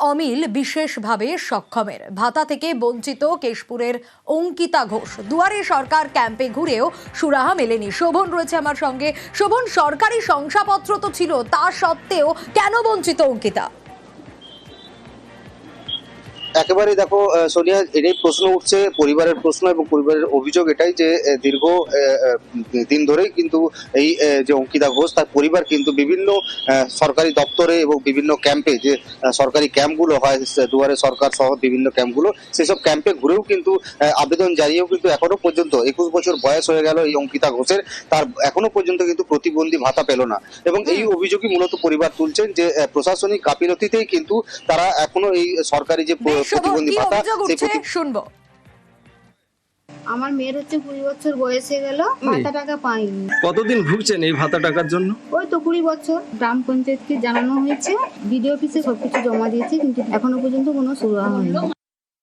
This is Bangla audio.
অমিল বিশেষভাবে সক্ষমের। ভাতা থেকে বঞ্চিত কেশপুরের অঙ্কিতা ঘোষ। দুয়ারে সরকার ক্যাম্পে ঘুরেও সুরাহা মেলেনি। শোভন রয়েছে আমার সঙ্গে। শোভন, সরকারি শংসাপত্র তো ছিল, তা সত্ত্বেও কেন বঞ্চিত অঙ্কিতা? একেবারে দেখো সোনিয়া, এটাই প্রশ্ন উঠছে, পরিবারের প্রশ্ন এবং পরিবারের অভিযোগ এটাই যে দীর্ঘ দিন ধরেই কিন্তু এই যে অঙ্কিতা ঘোষ, তার পরিবার কিন্তু বিভিন্ন সরকারি দপ্তরে এবং বিভিন্ন ক্যাম্পে যে সরকারি ক্যাম্পগুলো হয় দুয়ারে সরকার সহ বিভিন্ন ক্যাম্পগুলো, সেসব ক্যাম্পে ঘুরেও কিন্তু আবেদন জানিয়েও কিন্তু এখনও পর্যন্ত একুশ বছর বয়স হয়ে গেল এই অঙ্কিতা ঘোষের, তার এখনও পর্যন্ত কিন্তু প্রতিবন্ধী ভাতা পেল না। এবং এই অভিযোগই মূলত পরিবার তুলছেন যে প্রশাসনিক গাফিলতিতেই কিন্তু তারা এখনও এই সরকারি যে প্রতিবন্ধী ভাতা শুনব। আমার মেয়ের হচ্ছে কুড়ি বছর বয়স হয়ে গেল ভাতা টাকা পাইনি। কতদিন ভুগছেন এই ভাতা টাকার জন্য? ওই তো কুড়ি বছর। গ্রাম পঞ্চায়েতকে জানানো হয়েছে বিডিও অফিসে সবকিছু জমা দিয়েছে কিন্তু এখনও পর্যন্ত কোনো সুরা হয়নি।